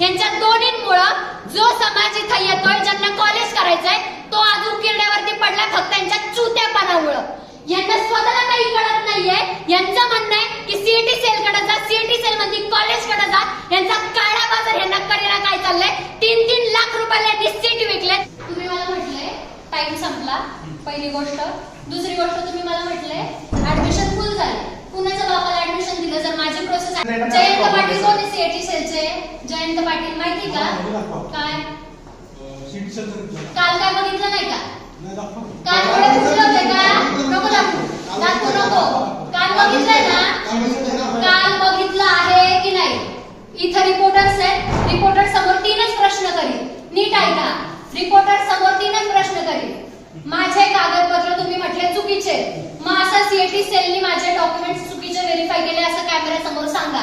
यांच्या दोन्हींमुळं जो समाज इथं येतोय ज्यांना कॉलेज करायचंय तो आज उकिरड्यावरती पडला फक्त यांच्या चुत्यापणामुळं. यांना स्वतःला काही कळत नाहीये. यांचं म्हणणं आहे की सीईटी सेल कडे जा सीईटी सेल मध्ये कॉलेजकडे जा. यांचा काळा बाजार यांना करीना काय चाललंय? तीन तीन लाख रुपयाला यांनी सीट विकले तुम्ही मला म्हटले टाइम संपला. पहिली गोष्ट. दुसरी गोष्ट तुम्ही मला म्हटले ऍडमिशन फुल झाले कुणाच्या बापाला ऍडमिशन दिलं जर माझी प्रोसेस जयंत पाटील कोण सीएटी सेलचे जयंत पाटील माहिती का? काय? काल काय बघितलं नाही का? काल डोळे फुटले होते का? नको दाखवू. दाखवू नको. काल बघितलंय ना? काल बघितलं आहे की नाही? इथं रिपोर्टर्स आहेत. रिपोर्टर समोर तीनच प्रश्न करील नीट ऐका. रिपोर्टर समोर तीनच प्रश्न करील माझे कागदपत्र तुम्ही म्हटले चुकीचे. मग असं सीएटी सेलनी माझे डॉक्युमेंट चुकीचे व्हेरीफाय केले असं कॅमेरा समोर सांगा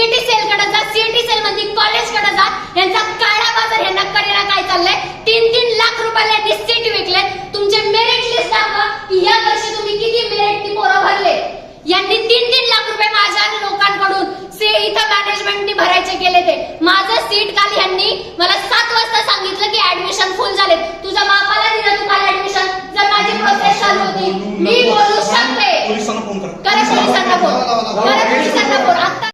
सीईटी सेल कडे जा सीईटी सेल मध्ये कॉलेजकडे जा. यांचा काळा बाजार यांना करेला काय चाललंय? तीन तीन लाख रुपयाला यांनी सीट विकले तुमचे मेरिट लिस्ट दाखवा या वर्षी तुम्ही किती मेरिट पोरं भरले? यांनी तीन तीन लाख रुपये माझ्या लोकांकडून से इथं मॅनेजमेंटनी भरायचे केले ते. माझं सीट काल यांनी मला सात वाजता सांगितलं की ऍडमिशन फुल झाले तुझ्या बापाला दिलं तू काल ऍडमिशन जर माझी प्रोसेस चालू होती मी बोलू शकते. करे. पोलिसांना फोन